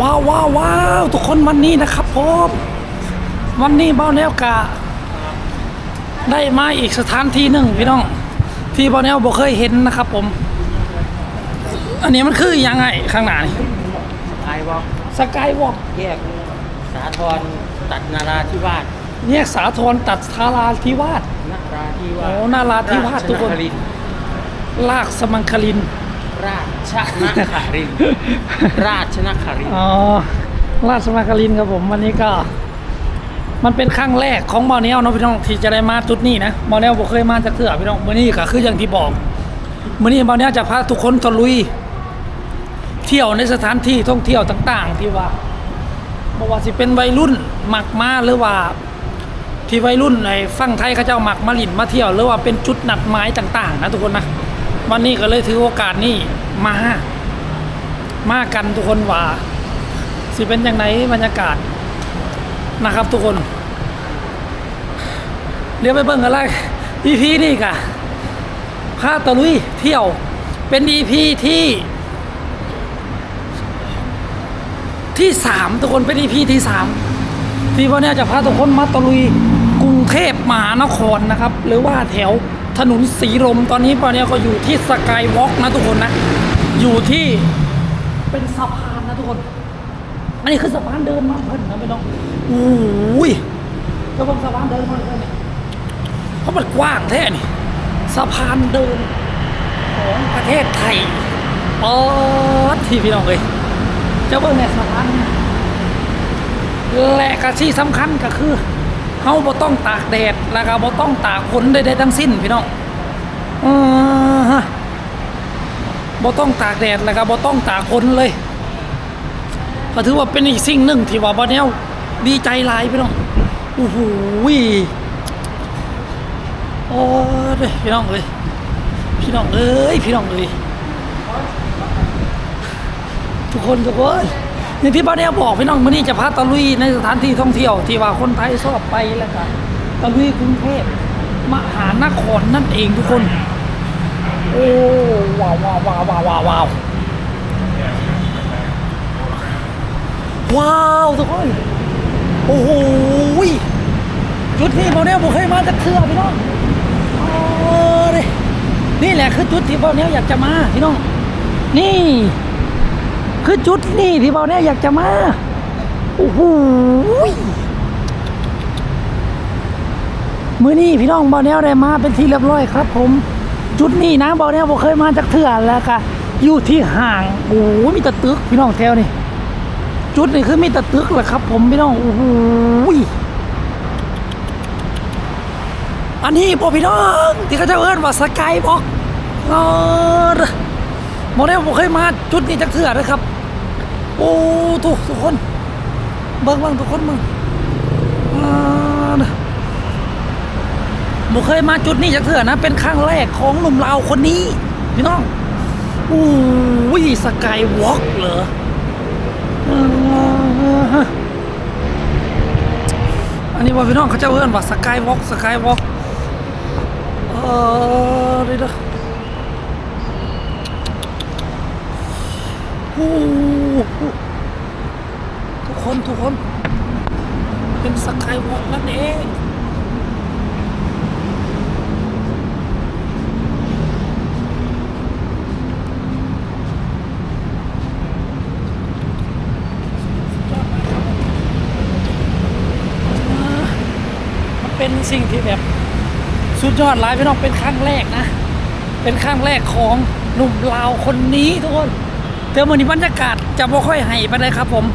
ว้าวว้าวว้าวทุกคนวันนี้นะครับผมวันนี้เบ้าแนวกะ ได้มาอีกสถานที่หนึ่งพี่น้อง ที่เบ้าแนวบ่เคยเห็นนะครับผม อันนี้มันคือยังไงข้างหน้านี่ไอวอล์กสกายวอล์กแยกสาทรตัดนาราธิวาสแยกสาทรตัดทาราธิวาสนาราธิวาโอ้สนาราธิวาสทุกคนราชนรินทร์ลากสมังคลินร ราชนครินทร์ราชนครินทร์อ๋อราชมังคลินครับผมวันนี้ก็ มันเป็นครั้งแรกของบอเนลเนาะพี่น้องที่จะได้มาจุดนี้นะบอเนลบ่เคยมาจากเถื่อพี่น้องมื่อนี้ก็คืออย่างที่บอกมื่อนี้บอเนลจะพาทุกคนตะลุย เที่ยวในสถานที่ท่องเที่ยวต่าง ๆ ที่ว่าบ่ว่าสิเป็นวัยรุ่นหมักมาหรือว่าที่วัยรุ่นในฝั่งไทยเขาเจ้ามักมาหลินมาเที่ยวหรือว่าเป็นจุดนัดหมายต่าง ๆ นะทุกคนนะ วันนี้ก็เลยถือโอกาสนี้มา มากันทุกคนว่า สิเป็นอย่างไรบรรยากาศนะครับ ทุกคนเดี๋ยวไปเบิ่งกันเลย EP นี่กะพาตะลุยเที่ยวเป็น EP ที่ที่สามทุกคนเป็น EP ที่สามที่วันนี้จะพาทุกคนมาตะลุยกรุงเทพมหานครนะครับ หรือว่าแถว ถนนสีลมตอนนี้ปอนนี้ก็อยู่ที่สกายวอล์กนะทุกคนนะ อยู่ที่เป็นสะพานนะทุกคน อันนี้คือสะพานเดินมาเพิ่นนะพี่น้องโอ้ยก็บอกสะพานเดินมาเพิ่นเนี่เพราะมันกว้างแท้นี่สะพานเดินของประเทศไทยอ๋อที่พี่น้องเลยเจ้าเบิ่งเนี่ยสะพานและกระที่สำคัญก็คือ เฮาบ่ต้องตากแดดแล้วก็บ่ต้องตากฝนใดๆทั้งสิ้นพี่น้องเออฮะบ่ต้องตากแดดแล้วก็บ่ต้องตากฝนเลยก็ถือว่าเป็นอีกสิ่งหนึ่งที่ว่าบอแนวดีใจหลายพี่น้องโอ้โหยโอ้ยพี่น้องเอ้ยพี่น้องเอ้ยพี่น้องเอ้ยทุกคนทุกคน อย่างที่บอแนวบอกพี่น้องมื่อนี้จะพาตะลุยในสถานที่ท่องเที่ยว ที่ว่าคนไทยชอบไปแล้วก็ตะลุยกรุงเทพมหานครนั่นเองทุกคน โอ้ว้าวว้าวว้าวว้าวว้าวว้าวว้าวทุกคนโอ้โหจุดนี้บอลเนี้ยผมเคยมาจากเทือพี่น้องอ๋อนี่นี่แหละคือจุดที่บอลเนี้ยอยากจะมาพี่น้องนี่ คือจุดนี่ที่บอลเนี้ยอยากจะมาโอ้โหมือนี้พี่น้องบอลเนี้ยได้มาเป็นที่เรียบร้อยครับ ผม จุดนี้นะบอลเนี้ยผมเคยมาจากเทือนแล้วก็อยู่ที่ห่างโอ้โหมีต่ตึกพี่น้องแถวนี่จุดนี่คือมีตะตึกแหละครับ ผมพี่น้องโอ้โหอันนี้พอพี่น้องที่เขาจะเอิ้นว่าสกายบอกเออโมเดลผมเคยมาจุดนี้จักเถื่อเลยครับ โอ้ทุกทุกคนบิ่งบิ่งทุกคนมึงเออผมเคยมาจุดนี้จักเถื่อนะ เป็นครั้งแรกของหนุ่มลาวคนนี้ พี่น้องโอ้ยสกายวอล์กเหรออันนี้ว่าพี่น้องเขาเจ้าเอื้อนว่าสกายวอล์กสกายวอล์กเออเดี๋ยวโอ้ คนทุกคน เป็นสกายวอล์กนั่นเองมันเป็นสิ่งที่แบบสุดยอดหลายพี่น้องเป็นครั้งแรกนะ เป็นครั้งแรกของหนุ่มลาวคนนี้ทุกคนแต่วันนี้บรรยากาศจะไม่ค่อยให้ไปเลยครับผม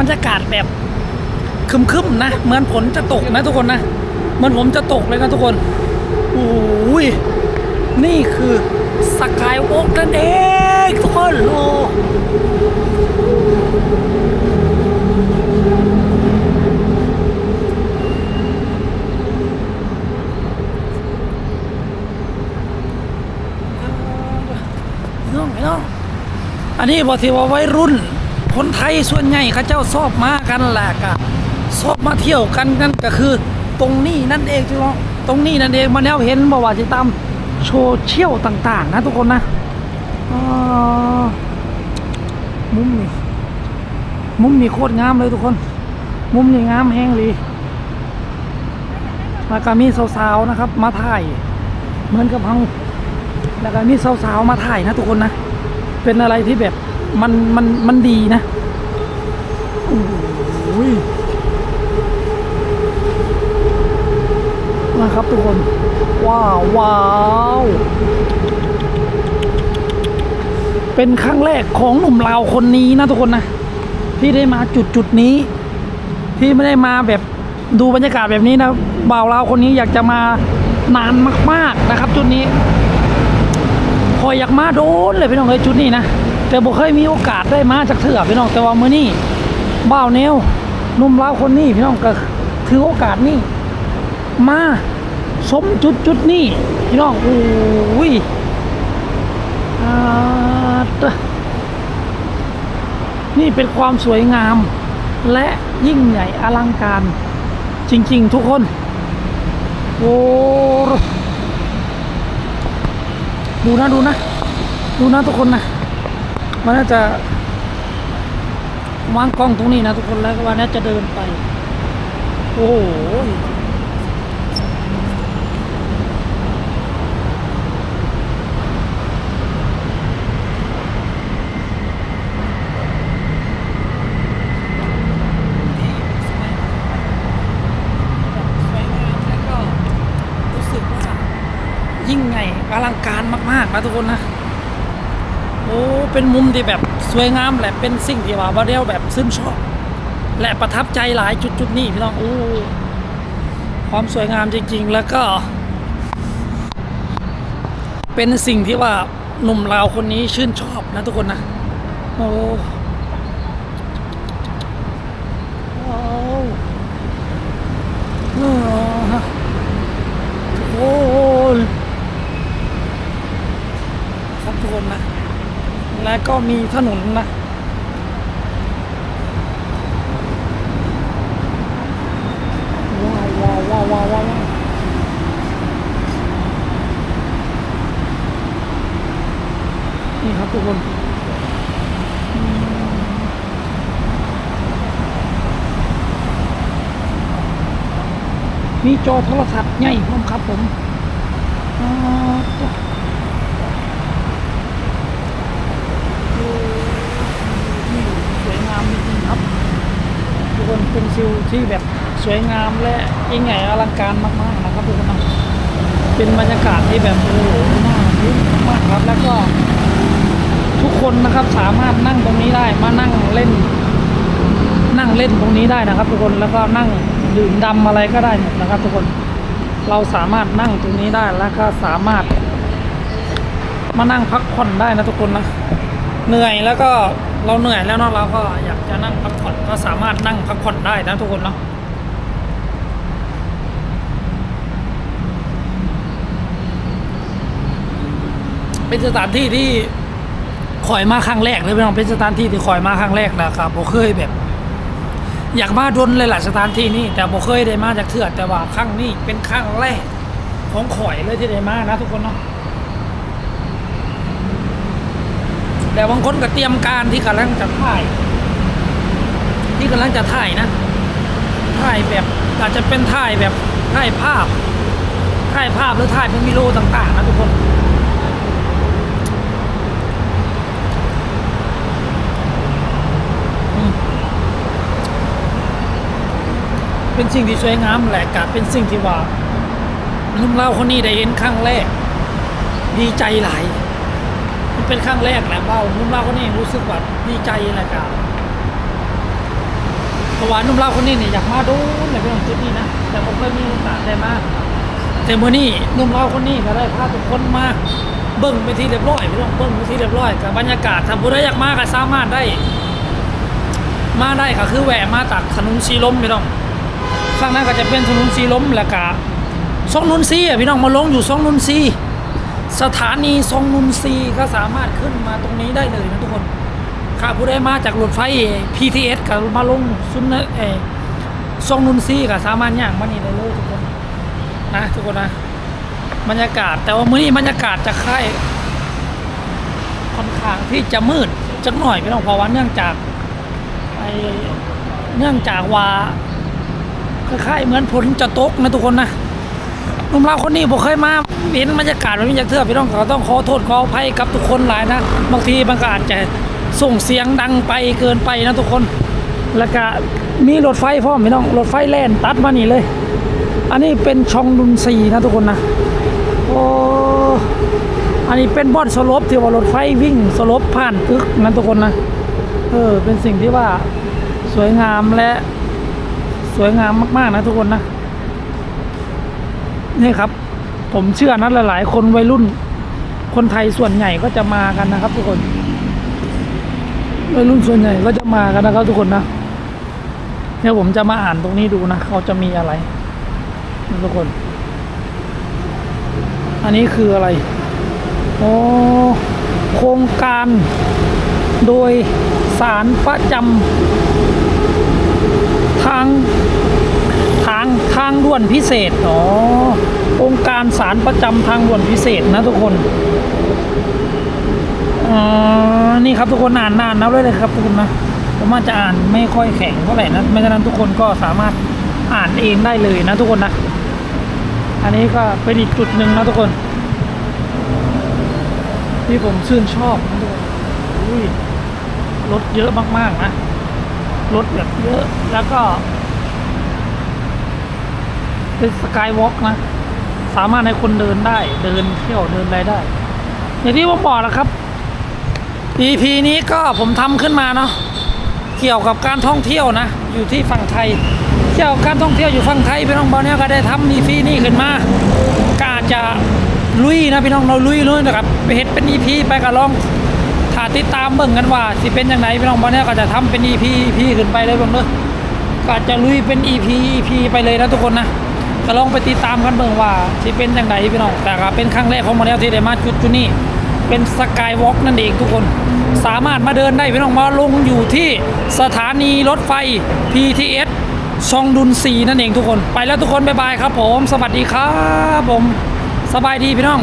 บรรยากาศแบบคึมๆนะ เหมือนฝนจะตกนะทุกคนนะเหมือนผมจะตกเลยนะทุกคนโอ้ยนี่คือสกายวอล์กนั่นเองทุกคนโอ้พี่น้องน้องอันนี้บอกที่ว่าวัยรุ่น คนไทยส่วนใหญ่เขาเจ้าชอบมากันแหละกะชอบมาเที่ยวกันนั่นก็คือตรงนี้นั่นเองพี่น้องตรงนี้นั่นเองมาแนวเห็นบอกว่าจะตามโซเชี่ยลต่าง ๆ นะทุกคนนะมุมนี้มุมนี่โคตรงามเลยทุกคน มุมนี่งามแห้งเลยแล้วก็มีสาวๆนะครับ มาถ่ายเหมือนกับเฮาแล้วก็มีสาวๆมาถ่ายนะทุกคนนะ เป็นอะไรที่แบบ มันมันมันดีนะโอ้ยนะครับทุกคน ว้าว ว้าว เป็นครั้งแรกของหนุ่มลาวคนนี้นะทุกคนนะ ที่ได้มาจุดจุดนี้ ที่ไม่ได้มาแบบดูบรรยากาศแบบนี้นะบ่าวลาวคนนี้อยากจะมานานมาก ๆนะครับ จุดนี้พอยอยากมาโดนเลยพี่น้องเลยจุดนี้นะ แต่บ่เคยมีโอกาสได้มาจากเถื่อพี่น้องแต่ว่ามื้อนี้บ่าวแนวนุ่มลาวคนนี้พี่น้องก็ถือโอกาสนี้มาสมจุดจุดนี้พี่น้องโอ้ยอ่านี่เป็นความสวยงาม และยิ่งใหญ่อลังการ จริง ๆ ทุกคน โอ้ดูนะดูนะ ดูนะทุกคนนะ มันน่าจะวางกล้องตรงนี้นะทุกคนแล้วก็วันนี้จะเดินไป โอ้โหยิ่งใหญ่อลังการมากๆนะทุกคนนะ โอ้เป็นมุมที่แบบสวยงามแหละเป็นสิ่งที่ว่าบาเดลแบบซึ้นชอบ และประทับใจหลายจุดจุดๆนี้พี่น้องโอ้ความสวยงามจริง ๆ แล้วก็ เป็นสิ่งที่ว่าหนุ่มลาวคนนี้ชื่นชอบนะทุกคนนะโอ้ว้าวโอ้โอ้ครับทุกคนนะ และ ก็มีถนนนะว้าวว้าวว้าวว้าวว้าวนี่ครับทุกคนมมีจอโทรศัพท์ใหญ่พร้อมครับผมอ่าโอ้นี่สวยงามจริงๆครับ ทุก คนเป็นซิลที่แบบสวยงามและยิ่งใหญ่อลังการมากๆนะครับทุกคนนเป็นบรรยากาศที่แบบโอ้โหน่าทึ่งมากครับแล้วก็ ทุกคนนะครับสามารถนั่งตรงนี้ได้มานั่งเล่น นั่งเล่นตรงนี้ได้นะครับ ทุกคนแล้วก็นั่งดื่มดำอะไรก็ได้หมดนะครับ ทุกคนเราสามารถนั่งตรงนี้ได้แล้วก็สามารถ มานั่งพักผ่อนได้นะทุกคนนะเหนื่อยแล้วก็ เราเหนื่อยแล้วเนาะเราก็อยากจะนั่งพักผ่อนก็สามารถนั่งพักผ่อนได้นะทุกคนเนาะเป็นสถานที่ที่คอยมาครั้งแรกเลยพี่น้องเป็นสถานที่ที่คอยมาครั้งแรกนะครับผมเคยแบบ อยากมาดนเลยหลายสถานที่นี่แต่ผมเคยได้มาจากเถื่อแต่ว่าครั้งนี้เป็นครั้งแรกของข่อยเลยที่ได้มานะทุกคนเนาะ แต่บางคนก็เตรียมการที่กำลังจะถ่าย ที่กำลังจะถ่ายนะ ถ่ายแบบอาจจะเป็นถ่ายแบบถ่ายภาพ ถ่ายภาพหรือถ่ายเป็นวิดีโอต่าง ๆ นะทุกคนเป็นสิ่งที่สวยงามแหละกะเป็นสิ่งที่ว่าหนุ่มเราคนนี้ได้เห็นครั้งแรก ดีใจหลาย เป็นครั้งแรกแหละเบ้านุ่มเล่าคนนี้รู้สึกว่าดีใจแหละครับเพราะว่านุ่มเล่าคนนี้เนี่ยอยากมาดูในเรื่องจุดนี้นะแต่ผมไม่มีโอกาสได้มาแต่เมื่อนี้นุ่มเล่าคนนี้ก็ได้พาทุกคนมาเบิ่งไปที่เรียบร้อยพี่น้องเบิ่งไปที่เรียบร้อยกับบรรยากาศถ้าผู้ใดอยากมาก็สามารถได้ มาได้ก็คือแหวะมาจากถนนสีล้มพี่น้องข้างหน้าก็จะเป็นถนนสีล้มแล้วก็ซองนุนทรีอะพี่น้องมาลงอยู่ซองนุนทรี สถานีทรงนุนซีก็สามารถขึ้นมาตรงนี้ได้เลยนะทุกคนข้าผู้ได้มาจากรถไฟ PTS กับมาลงซุนเนเอทรงนุนซีก็สามารถย่างมานี่ได้เลยทุกคนนะทุกคนนะบรรยากาศแต่ว่ามื้อนี้บรรยากาศจะค่ายค่อนข้างที่จะมืดจักหน่อยพี่น้องเพราะว่าเนื่องจากไอเนื่องจากว่าคล้ายๆเหมือนฝนจะตกนะทุกคนนะ หนุ่มเราคนนี้ผมเคยมาเห็นบรรยากาศแบบนี้จากเทือกพี่น้องก็ต้องขอโทษขออภัยกับทุกคนหลายนะบางทีมันก็อาจจะส่งเสียงดังไปเกินไปนะทุกคน แล้วก็มีรถไฟพร้อมพี่น้องรถไฟแล่นตัดมานี่เลย อันนี้เป็นช่องดุนซีนะทุกคนนะโอ้อันนี้เป็นบอนสลบที่ว่ารถไฟวิ่งสลบผ่านตึกนั้นทุกคนนะเออเป็นสิ่งที่ว่าสวยงามและสวยงามมากๆนะทุกคนนะ นี่ครับ ผมเชื่อนะหลายๆ คนวัยรุ่น คนไทยส่วนใหญ่ก็จะมากันนะครับ ทุกคนวัยรุ่นส่วนใหญ่ก็จะมากันนะครับ ทุกคนนะเดี๋ยวผมจะมาอ่านตรงนี้ดูนะเขาจะมีอะไรนะทุกคน อันนี้คืออะไรโอ้โครงการโดยสารประจำทาง ทางทางด่วนพิเศษ อ๋อ องค์การสารประจำทางด่วนพิเศษนะทุกคนอ๋อนี่ครับทุกคนอ่านนานนะเลยเลยครับทุกคนนะผมอาจจะอ่านไม่ค่อยแข็งเท่าไหร่นะไม่ฉะนั้นทุกคนก็สามารถอ่านเองได้เลยนะทุกคนนะ อันนี้ก็เป็นอีกจุดหนึ่งนะทุกคน ที่ผมชื่นชอบนะทุกคนรถเยอะมากๆนะรถแบบเยอะแล้วก็ เป็นสกายวอล์กนะ สามารถให้คนเดินได้ เดินเที่ยวเดินอะไรได้ อย่างที่ผมบอกแล้วครับ EP นี้ก็ผมทำขึ้นมาเนาะเกี่ยวกับการท่องเที่ยวนะ อยู่ที่ฝั่งไทยเกี่ยวกับการท่องเที่ยวอยู่ฝั่งไทยพี่น้องบอลเนี่ยก็ได้ทำ EP นี้ขึ้นมากาจจะลุยนะพี่น้องเราลุยลุยนะครับไปเฮ็ดเป็น EP ไปก็ลองถ้าติดตามเบิ่งกันว่าสิเป็นยังไงพี่น้องบอลเนี่ยก็จะทำเป็น EP EP ขึ้นไปเลยเบิ่งเด้อก็อาจจะลุยเป็น EP EP ไปเลยนะทุกคนนะ ก็ลองไปติดตามกันเบิ่งว่าที่เป็นยังไงพี่น้องแต่ก็เป็นครั้งแรกของมาแล้วที่ได้มาจุดจุดนี้เป็นสกายวอล์กนั่นเองทุกคน สามารถมาเดินได้พี่น้องมาลงอยู่ที่สถานีรถไฟ PTS ชองดุนซีนั่นเองทุกคน ไปแล้วทุกคน บ๊ายบายครับผม สวัสดีครับผม สบายดีพี่น้อง